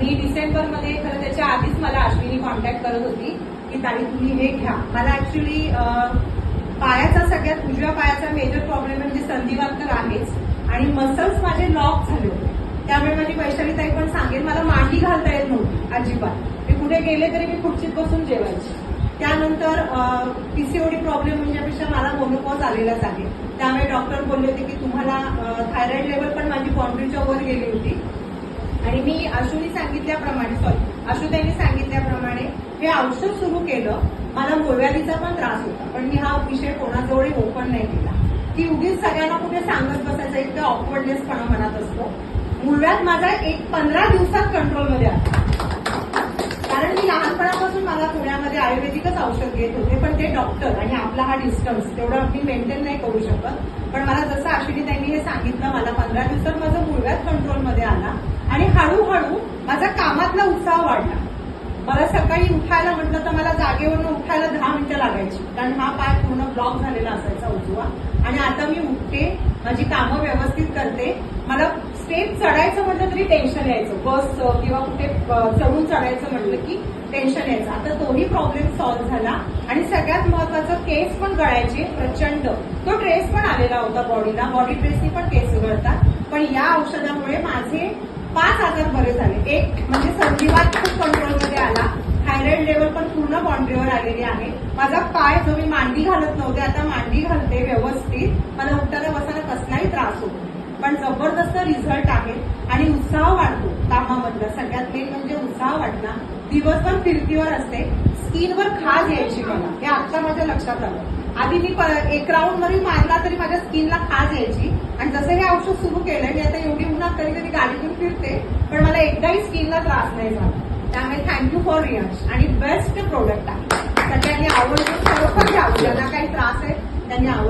मी डिसेंबरमध्ये खरं त्याच्या आधीच मला अश्विनी कॉन्टॅक्ट करत होती की ताई तुम्ही हे घ्या. मला ऍक्च्युली पायाचा सगळ्यात उजव्या पायाचा मेजर प्रॉब्लेम म्हणजे संधिवात तर आहेच. आणि मसल्स माझे लॉक झाले होते. त्यामुळे माझी वैशाली ताई पण सांगेल मला मांडी घालता येत नव्हती अजिबात. मी कुठे गेले तरी मी खुर्चीत बसून जेवायची. त्यानंतर पीसीओडी प्रॉब्लेम म्हणजेपेक्षा मला मोनोपॉज आलेलाच आहे. त्यामुळे डॉक्टर बोलले होते की तुम्हाला थायरॉइड लेवल पण माझी बाउंड्रीच्या वर गेली होती. आणि मी आशूनी सांगितल्याप्रमाणे सॉरी आशुताईंनी सांगितल्याप्रमाणे हे औषध सुरू केलं. मला मोळव्याधीचा पण त्रास होता पण मी हा विषय कोणाजवळही ओपन नाही केला. की उगीच सगळ्यांना कुठे सांगत बसायचा इतका ऑकवर्डनेसपणा मनात असतो. मुळव्यात माझा एक पंधरा दिवसात कंट्रोलमध्ये आला. कारण मी लहानपणापासून मला पुण्यामध्ये आयुर्वेदिकच औषध घेत होते पण ते डॉक्टर आणि आपला हा डिस्टन्स तेवढं मी मेंटेन नाही करू शकत. पण मला जसं आशिनी त्यांनी हे सांगितलं मला पंधरा दिवसात माझं मुळव्यात कंट्रोलमध्ये आला आणि हळूहळू माझा कामातला उत्साह वाढला. मला सकाळी उठायला म्हटलं तर मला जागेवरून उठायला दहा मिनिटं लागायची. कारण हा पाय पूर्ण ब्लॉक झालेला असायचा उजवा. आणि आता मी उठते माझी कामं व्यवस्थित करते. मला स्टेप चढायचं म्हटलं तरी टेन्शन यायचं. बसचं किंवा कुठे चढून चढायचं म्हटलं की टेन्शन यायचं. आता तोही प्रॉब्लेम सॉल्व्ह झाला. आणि सगळ्यात महत्वाचं केस पण गळायचे प्रचंड. तो ट्रेस पण आलेला होता बॉडीला बॉडी ट्रेसनी पण केस गळतात पण या औषधामुळे माझे पाच आजार बरे झाले. एक म्हणजे संजीवात खूप कंट्रोलमध्ये आला. थायरॉइड लेवल पण पूर्ण बाउंड्रीवर आलेली आहे. माझा पाय जो मी मांडी घालत नव्हते आता मांडी घालते व्यवस्थित. मला उठताना बसताना कसलाही त्रास होतो पण जबरदस्त रिझल्ट आहे आणि उत्साह वाढतो कामामधला. सगळ्यात मेन म्हणजे उत्साह वाढणं. दिवसभर फिरतीवर असते. स्किनवर खाज यायची मला. हे आता माझ्या लक्षात आलं. आधी मी एक राऊंड जरी मारला तरी माझ्या स्किनला खाज यायची. आणि जसं हे औषध सुरू केलंय मी आता एवढी उन्हात कधी कधी गाडीतून फिरते पण मला एकदाही स्किनला त्रास नाही झाला. त्यामुळे थँक्यू फॉर रियांश आणि बेस्ट प्रोडक्ट आहे. सगळ्यांनी आवडतो खरोखर घ्यावं ज्यांना काही त्रास आहे त्यांनी आवर्जून